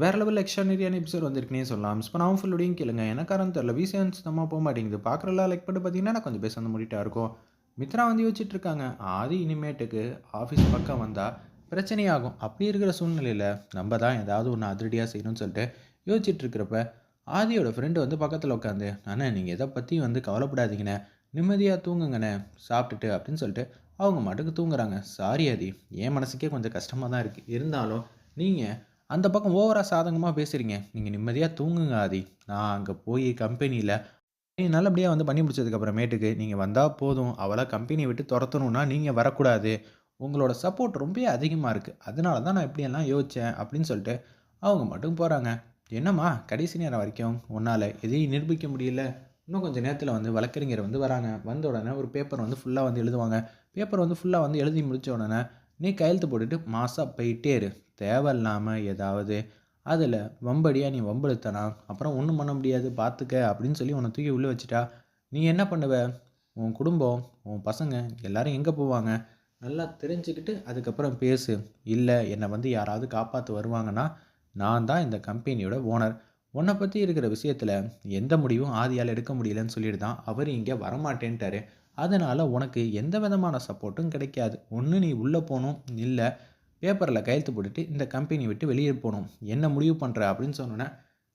வேறு level எக்ஸ்ட்ரானரியான episode வந்திருக்குனே சொல்லலாம். Miss பண்ணாமல் ஃபுல்லோடையும் கேளுங்க. எனக்காரன் தெரில விசியன்ஸ் நம்ம போக மாட்டேங்குது. பார்க்குறலாம் லைக் பண்ணி பார்த்தீங்கன்னா நான் கொஞ்சம் பேச வந்து முடிட்டா இருக்கும். மித்ரா வந்து யோசிச்சுட்டு இருக்காங்க. ஆதி இனிமேட்டுக்கு ஆஃபீஸ் பக்கம் வந்தால் பிரச்சனையாகும். அப்படி இருக்கிற சூழ்நிலையில் நம்ம தான் ஏதாவது ஒன்று அதிரடியாக செய்யணும்னு சொல்லிட்டு யோசிச்சுட்டு இருக்கிறப்ப ஆதியோட ஃப்ரெண்டு வந்து பக்கத்தில் உட்காந்து அண்ணே நீங்கள் எதை பற்றியும் வந்து கவலைப்படாதீங்கண்ணே. நிம்மதியாக தூங்குங்கண்ணே. சாப்பிட்டுட்டு அப்படின்னு சொல்லிட்டு அவங்க மட்டுக்கு தூங்குறாங்க. சாரி ஆதி. என் மனசுக்கே கொஞ்சம் கஷ்டமாக தான் இருக்குது இருந்தாலும் நீங்கள் அந்த பக்கம் ஓவராக சாதகமாக பேசுகிறீங்க நீங்கள் நிம்மதியாக தூங்குங்க ஆதி. நான் அங்கே போய் கம்பெனியில் நல்லபடியாக வந்து பண்ணி முடிச்சதுக்கப்புறமேட்டுக்கு நீங்கள் வந்தால் போதும். அவளை கம்பெனியை விட்டு துரத்தணும்னா நீங்கள் வரக்கூடாது. உங்களோட சப்போர்ட் ரொம்ப அதிகமாக இருக்குது அதனால தான் நான் இப்படியெல்லாம் யோசித்தேன் அப்படின்னு சொல்லிட்டு அவங்க மட்டும் போகிறாங்க என்னம்மா கடைசி நேரம் வரைக்கும் உன்னால் எதையும் நிரூபிக்க முடியல. இன்னும் கொஞ்சம் நேரத்தில் வந்து வழக்கறிஞர் வந்து வராங்க. வந்த உடனே ஒரு பேப்பர் வந்து ஃபுல்லாக வந்து எழுதுவாங்க. பேப்பர் வந்து ஃபுல்லாக வந்து எழுதி முடித்த உடனே நீ கையெழுத்து போட்டுட்டு மாசாக போயிட்டே இரு. தேவையில்லாமல் ஏதாவது அதில் வம்படியாக நீ வம்பெழுத்தனா அப்புறம் ஒன்றும் பண்ண முடியாது பார்த்துக்க அப்படின்னு சொல்லி உன்னை தூக்கி உள்ளே வச்சுட்டா நீ என்ன பண்ணுவ? உன் குடும்பம் உன் பசங்க எல்லாரும் எங்கே போவாங்க? நல்லா தெரிஞ்சுக்கிட்டு அதுக்கப்புறம் பேசு. இல்லை என்னை வந்து யாராவது காப்பாற்ற வருவாங்கன்னா நான் தான் இந்த கம்பெனியோட ஓனர். உன்னை பற்றி இருக்கிற விஷயத்தில் எந்த முடிவும் ஆதியால் எடுக்க முடியலன்னு சொல்லிட்டு தான் அவர் இங்கே வரமாட்டேன்ட்டாரு. அதனால் உனக்கு எந்த விதமான சப்போர்ட்டும் கிடைக்காது. ஒன்று நீ உள்ளே போகணும் இல்லை பேப்பரில் கையெழுத்து போட்டுட்டு இந்த கம்பெனியை விட்டு வெளியே போகணும். என்ன முடிவு பண்ணுற அப்படின்னு சொன்னோன்னே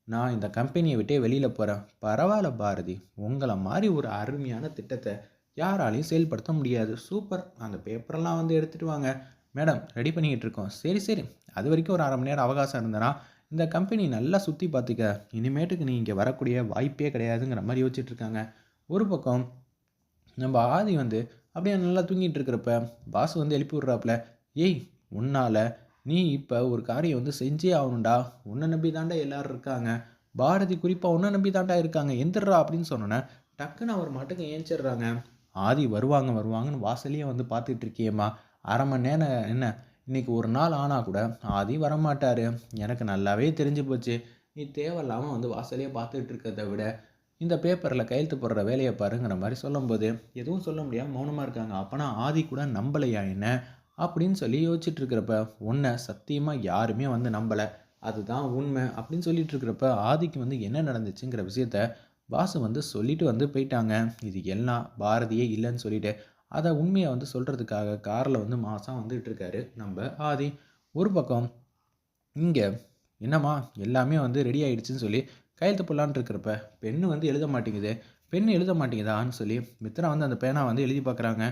நான் இந்த கம்பெனியை விட்டே வெளியில் போகிறேன் பரவாயில்ல பாரதி. உங்களை மாதிரி ஒரு அருமையான திட்டத்தை யாராலையும் செயல்படுத்த முடியாது. சூப்பர். அந்த பேப்பரெல்லாம் வந்து எடுத்துகிட்டு வாங்க. மேடம் ரெடி பண்ணிக்கிட்டு இருக்கோம். சரி சரி. அது வரைக்கும் ஒரு அரை மணி நேரம் அவகாசம் இருந்தனா இந்த கம்பெனி நல்லா சுற்றி பார்த்துக்க இனிமேட்டுக்கு நீ இங்கே வரக்கூடிய வாய்ப்பே கிடையாதுங்கிற மாதிரி யோசிச்சுட்டு இருக்காங்க. ஒரு பக்கம் நம்ம ஆதி வந்து அப்படியே நல்லா தூங்கிட்டு இருக்கிறப்ப பாஸ் வந்து எழுப்பி விட்றாப்புல. ஏய் உன்னால் நீ இப்போ ஒரு காரியம் வந்து செஞ்சே ஆகணும்டா. உன்னை நம்பி தாண்டா எல்லோரும் இருக்காங்க. பாரதி குறிப்பாக உன்னை நம்பி தாண்டா இருக்காங்க. எந்திரா அப்படின்னு சொன்னோன்னே டக்குன்னு அவர் மட்டுக்கு ஏஞ்சிடுறாங்க. ஆதி வருவாங்க வருவாங்கன்னு வாசலையே வந்து பார்த்துட்ருக்கியேம்மா அரை மணி நேரம் என்ன இன்னைக்கு ஒரு நாள் ஆனால் கூட ஆதி வரமாட்டார். எனக்கு நல்லாவே தெரிஞ்சு போச்சு. நீ தேவையில்லாமல் வந்து வாசலையே பார்த்துட்டு இருக்கிறத விட இந்த பேப்பரில் கையெழுத்து போடுற வேலையை பாருங்கிற மாதிரி சொல்லும்போது எதுவும் சொல்ல முடியாமல் மௌனமாக இருக்காங்க. அப்போனா ஆதி கூட நம்பலையா என்ன? அப்படின்னு சொல்லி யோசிச்சுட்டு இருக்கிறப்ப உன்னை சத்தியமாக யாருமே வந்து நம்பலை. அதுதான் உண்மை அப்படின்னு சொல்லிட்டு இருக்கிறப்ப ஆதிக்கு வந்து என்ன நடந்துச்சுங்கிற விஷயத்த பாசு வந்து சொல்லிட்டு வந்து போயிட்டாங்க. இது எல்லாம் பாரதியே இல்லைன்னு சொல்லிட்டு அதை உண்மையை வந்து சொல்கிறதுக்காக காரில் வந்து மாதம் வந்துட்டு இருக்காரு நம்ம ஆதி. ஒரு பக்கம் இங்கே என்னம்மா எல்லாமே வந்து ரெடி ஆகிடுச்சின்னு சொல்லி கையெழுத்து போடலான்ட்டு இருக்கிறப்ப பெண்ணு வந்து எழுத மாட்டேங்குது. பெண் எழுத மாட்டேங்குதான்னு சொல்லி மித்ரா வந்து அந்த பேனா வந்து எழுதி பார்க்குறாங்க.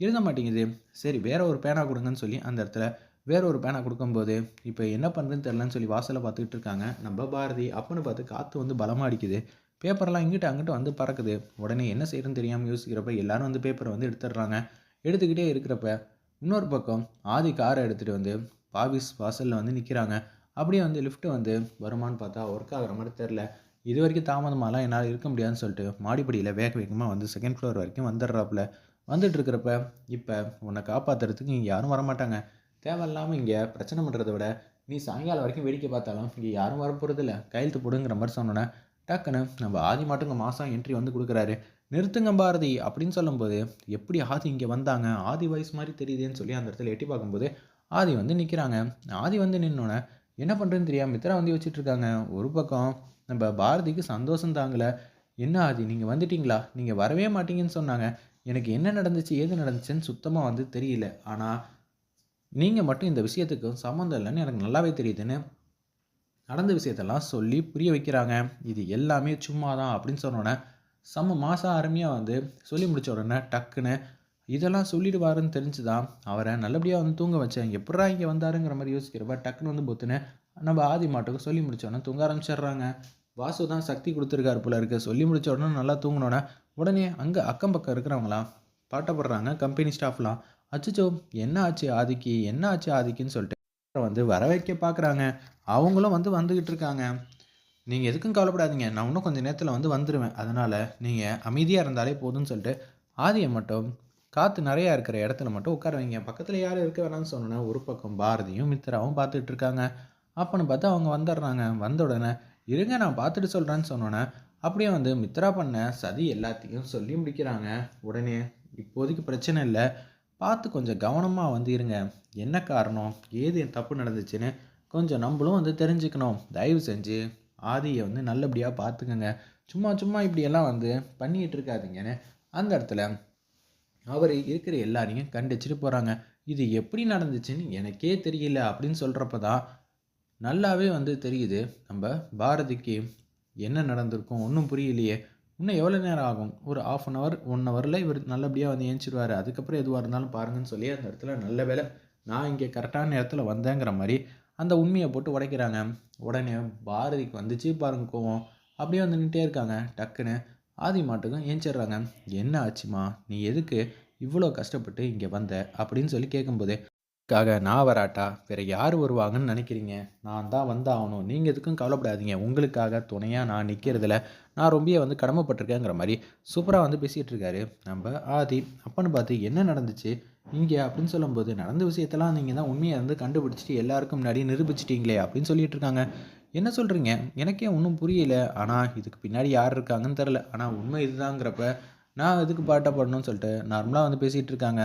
எழுத மாட்டேங்குது. சரி வேற ஒரு பேனா கொடுங்கன்னு சொல்லி அந்த இடத்துல வேற ஒரு பேனா கொடுக்கும்போது இப்போ என்ன பண்ணுறதுன்னு தெரிலன்னு சொல்லி வாசலை பார்த்துக்கிட்டு இருக்காங்க. நம்ம பாரதி அப்பன்னு பார்த்து காற்று வந்து பலமாக அடிக்குது. பேப்பர்லாம் இங்கிட்ட அங்கிட்ட வந்து பறக்குது. உடனே என்ன செய்யறதுன்னு தெரியாமல் யோசிக்கிறப்ப எல்லாரும் வந்து பேப்பரை வந்து எடுத்துடுறாங்க. எடுத்துக்கிட்டே இருக்கிறப்ப இன்னொரு பக்கம் ஆதி காரை எடுத்துகிட்டு வந்து பாவிஸ் வாசலில் வந்து நிற்கிறாங்க அப்படியே வந்து லிஃப்ட்டு வந்து வருமானு பார்த்தா ஒர்க் ஆகிற மாதிரி தெரில இது வரைக்கும் தாமதமாலாம் என்னால் இருக்க முடியாதுன்னு சொல்லிட்டு மாடிப்படியில் வேக வேகமாக வந்து செகண்ட் ஃப்ளோர் வரைக்கும் வந்துடுறாப்புல. வந்துட்டுருக்கிறப்ப இப்போ உன்னை காப்பாற்றுறதுக்கு இங்கே யாரும் வரமாட்டாங்க. தேவையில்லாமல் இங்கே பிரச்சனை பண்ணுறத விட நீ சாயங்காலம் வரைக்கும் வேடிக்கை பார்த்தாலும் இங்கே யாரும் வர போகிறதில்ல கையெழுத்து போடுங்கிற மாதிரி சொன்னோன்னே டக்குன்னு நம்ம ஆதி மாட்டுங்க மாதம் என்ட்ரி வந்து கொடுக்குறாரு. நிறுத்துங்க பாரதி அப்படின்னு சொல்லும்போது எப்படி ஆதி இங்கே வந்தாங்க? ஆதி வயசு மாதிரி தெரியுதுன்னு சொல்லி அந்த இடத்துல எட்டி பார்க்கும்போது ஆதி வந்து நிற்கிறாங்க ஆதி வந்து நின்னோன்னே என்ன பண்ணுறேன்னு தெரியாமல் மித்ரா வந்து வச்சுட்ருக்காங்க ஒரு பக்கம் நம்ம பாரதிக்கு சந்தோஷம் தாங்கலை. என்ன ஆதி நீங்கள் வந்துட்டீங்களா? நீங்கள் வரவே மாட்டீங்கன்னு சொன்னாங்க. எனக்கு என்ன நடந்துச்சு ஏது நடந்துச்சுன்னு சுத்தமாக வந்து தெரியல. ஆனால் நீங்கள் மட்டும் இந்த விஷயத்துக்கு சம்மந்தம் இல்லைன்னு எனக்கு நல்லாவே தெரியுதுன்னு நடந்த விஷயத்தெல்லாம் சொல்லி புரிய வைக்கிறாங்க. இது எல்லாமே சும்மா தான் அப்படின்னு சொன்னோன்னே செம்ம மாதம் அருமையாக வந்து சொல்லி முடித்த உடனே டக்குன்னு இதெல்லாம் சொல்லிடுவாருன்னு தெரிஞ்சுதான் அவரை நல்லபடியாக வந்து தூங்க வச்சேன். எப்படா இங்கே வந்தாருங்கிற மாதிரி யோசிக்கிறப்ப டக்குன்னு வந்து பொத்துன்னு நம்ம ஆதி மாட்டுக்கு சொல்லி முடித்தோடனே தூங்க ஆரம்பிச்சிடுறாங்க. வாசு தான் சக்தி கொடுத்துருக்காரு போல இருக்க. சொல்லி முடித்த உடனே நல்லா தூங்கினோடனே உடனே அங்கே அக்கம் பக்கம் இருக்கிறவங்களாம் பாட்டப்படுறாங்க கம்பெனி ஸ்டாஃப்லாம் அச்சுச்சோ என்ன ஆச்சு ஆதிக்கு? என்ன ஆச்சு ஆதிக்குன்னு சொல்லிட்டு வந்து வர வைக்க பார்க்குறாங்க அவங்களும் வந்து வந்துக்கிட்டு இருக்காங்க. நீங்கள் எதுக்கும் கவலைப்படாதீங்க. நான் இன்னும் கொஞ்சம் நேரத்தில் வந்து வந்துடுவேன் அதனால் நீங்கள் அமைதியாக இருந்தாலே போதும்னு சொல்லிட்டு ஆதியை மட்டும் காற்று நிறையா இருக்கிற இடத்துல மட்டும் உட்கார வைங்க. பக்கத்தில் யார் இருக்க வேணாம்னு சொன்னோன்னா ஒரு பக்கம் பாரதியும் மித்ராவும் பார்த்துட்டு இருக்காங்க. அப்போன்னு பார்த்தா அவங்க வந்துடுறாங்க. வந்த உடனே இருங்க நான் பார்த்துட்டு சொல்கிறேன்னு சொன்னோன்னே அப்படியே வந்து மித்ரா பண்ண சதி எல்லாத்தையும் சொல்லி முடிக்கிறாங்க. உடனே இப்போதைக்கு பிரச்சனை இல்லை. பார்த்து கொஞ்சம் கவனமாக வந்து இருங்க. என்ன காரணம்? ஏது என் தப்பு நடந்துச்சுன்னு கொஞ்சம் நம்மளும் வந்து தெரிஞ்சுக்கணும். தயவு செஞ்சு ஆதியை வந்து நல்லபடியாக பார்த்துக்கோங்க. சும்மா சும்மா இப்படியெல்லாம் வந்து பண்ணிகிட்டு இருக்காதீங்கன்னு அந்த இடத்துல அவர் இருக்கிற எல்லாரையும் கண்டிச்சிட்டு போகிறாங்க இது எப்படி நடந்துச்சுன்னு எனக்கே தெரியல அப்படின்னு சொல்கிறப்ப தான் நல்லாவே வந்து தெரியுது. நம்ம பாரதிக்கு என்ன நடந்திருக்கும்? ஒன்றும் புரியலையே. இன்னும் எவ்வளோ நேரம் ஆகும்? ஒரு ஆஃப் அன் ஹவர் ஒன் ஹவரில் இவர் நல்லபடியாக வந்து ஏஞ்சிடுவார் அதுக்கப்புறம் எதுவாக இருந்தாலும் பாருங்கன்னு சொல்லி அந்த இடத்துல நல்ல வேலை நான் இங்கே கரெக்டான நேரத்தில் வந்தேங்கிற மாதிரி அந்த உண்மையை போட்டு உடைக்கிறாங்க. உடனே பாரதிக்கு வந்துச்சு பாருங்க கோவம். அப்படியே வந்து நின்றுட்டே இருக்காங்க. டக்குன்னு ஆதி மாட்டுக்கும் ஏஞ்சிடுறாங்க. என்ன ஆச்சுமா? நீ எதுக்கு இவ்வளோ கஷ்டப்பட்டு இங்கே வந்த? அப்படின்னு சொல்லி கேட்கும்போதே காக நான் வராட்டா? வேறு யார் வருவாங்கன்னு நினைக்கிறீங்க? நான் தான் வந்தாகணும் நீங்கள் எதுக்கும் கவலைப்படாதீங்க. உங்களுக்காக துணையாக நான் நிற்கிறதுல நான் ரொம்ப வந்து கடமைப்பட்டிருக்கேங்கிற மாதிரி சூப்பராக வந்து பேசிகிட்டு இருக்காரு நம்ம ஆதி அப்பன்னு பார்த்து என்ன நடந்துச்சு? இங்கே அப்படின்னு சொல்லும்போது நடந்த விஷயத்தெல்லாம் நீங்கள் தான் உண்மையை வந்து கண்டுபிடிச்சிட்டு எல்லாருக்கும் முன்னாடி நிரூபிச்சிட்டீங்களே அப்படின்னு சொல்லிட்டு இருக்காங்க என்ன சொல்கிறீங்க எனக்கே ஒன்றும் புரியல. ஆனால் இதுக்கு பின்னாடி யார் இருக்காங்கன்னு தெரில. ஆனால் உண்மை இதுதாங்கிறப்ப நான் எதுக்கு பாட்டை பாடணும்னு சொல்லிட்டு நார்மலாக வந்து பேசிகிட்டு இருக்காங்க.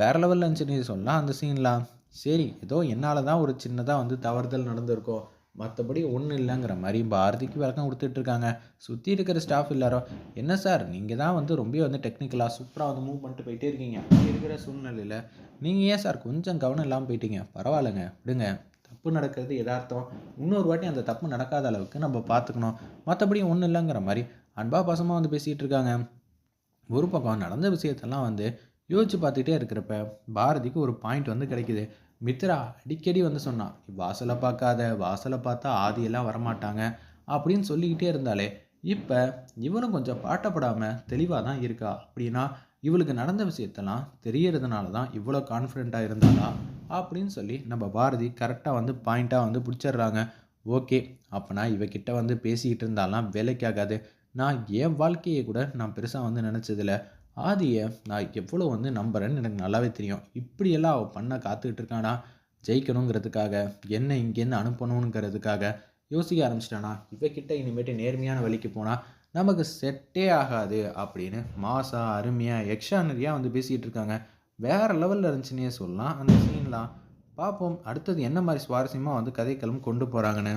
வேறு லெவலில் இருந்துச்சுன்னு சொல்லலாம் அந்த சீன்லாம் சரி ஏதோ என்னால் தான் ஒரு சின்னதாக வந்து தவறுதல் நடந்திருக்கோம் மற்றபடி ஒன்றும் இல்லைங்கிற மாதிரி பாரதிக்கு விளக்கம் கொடுத்துட்டு இருக்காங்க. சுற்றி இருக்கிற ஸ்டாஃப் எல்லாரும் என்ன சார் நீங்கள் தான் வந்து ரொம்ப வந்து டெக்னிக்கலாக சூப்பராக வந்து மூவ் பண்ணிட்டு போயிட்டே இருக்கீங்க. அப்படி இருக்கிற சூழ்நிலையில் நீங்கள் ஏன் சார் கொஞ்சம் கவனம் இல்லாமல் போயிட்டீங்க? பரவாயில்லைங்க விடுங்க. தப்பு நடக்கிறது எதார்த்தம் இன்னொரு வாட்டி அந்த தப்பு நடக்காத அளவுக்கு நம்ம பார்த்துக்கணும். மற்றபடி ஒன்றும் இல்லைங்கிற மாதிரி அன்பா பாசமாக வந்து பேசிகிட்டு இருக்காங்க. ஒரு பக்கம் நடந்த விஷயத்தெல்லாம் வந்து யோசிச்சு பார்த்துட்டே இருக்கிறப்ப பாரதிக்கு ஒரு பாயிண்ட் வந்து கிடைக்குது. மித்ரா அடிக்கடி வந்து சொன்னான் வாசலை பார்க்காத வாசலை பார்த்தா ஆதியெல்லாம் வரமாட்டாங்க அப்படின்னு சொல்லிக்கிட்டே இருந்தாலே இப்போ இவனும் கொஞ்சம் பாட்டப்படாமல் தெளிவாக தான் இருக்கா? அப்படின்னா இவளுக்கு நடந்த விஷயத்தெல்லாம் தெரியறதுனால தான் இவ்வளோ கான்ஃபிடெண்ட்டாக இருந்தாளா? அப்படின்னு சொல்லி நம்ம பாரதி கரெக்டாக வந்து பாயிண்ட்டாக வந்து பிடிச்சிடுறாங்க. ஓகே அப்போனா இவகிட்ட வந்து பேசிக்கிட்டு இருந்தாலாம் வேலைக்காகாது நான் என் வாழ்க்கையை கூட நான் பெருசாக வந்து நினச்சதில்ல. ஆதியை நான் எவ்வளோ வந்து நம்புகிறேன்னு எனக்கு நல்லாவே தெரியும். இப்படியெல்லாம் அவள் பண்ண காத்துக்கிட்டு இருக்கானா? ஜெயிக்கணுங்கிறதுக்காக என்ன இங்கேருந்து அனுப்பணுங்கிறதுக்காக யோசிக்க ஆரம்பிச்சிட்டானா? இவக்கிட்ட இனிமேட்டு நேர்மையான வழிக்கு போனால் நமக்கு செட்டே ஆகாது அப்படின்னு மாசா அருமையாக எக்ஸ்ட்ரானரியாக வந்து பேசிகிட்டு இருக்காங்க. வேறு லெவலில் இருந்துச்சுன்னே சொல்லலாம். அந்த சீன்லாம் பார்ப்போம். அடுத்தது என்ன மாதிரி சுவாரஸ்யமாக வந்து கதைக்களம் கொண்டு போகிறாங்கன்னு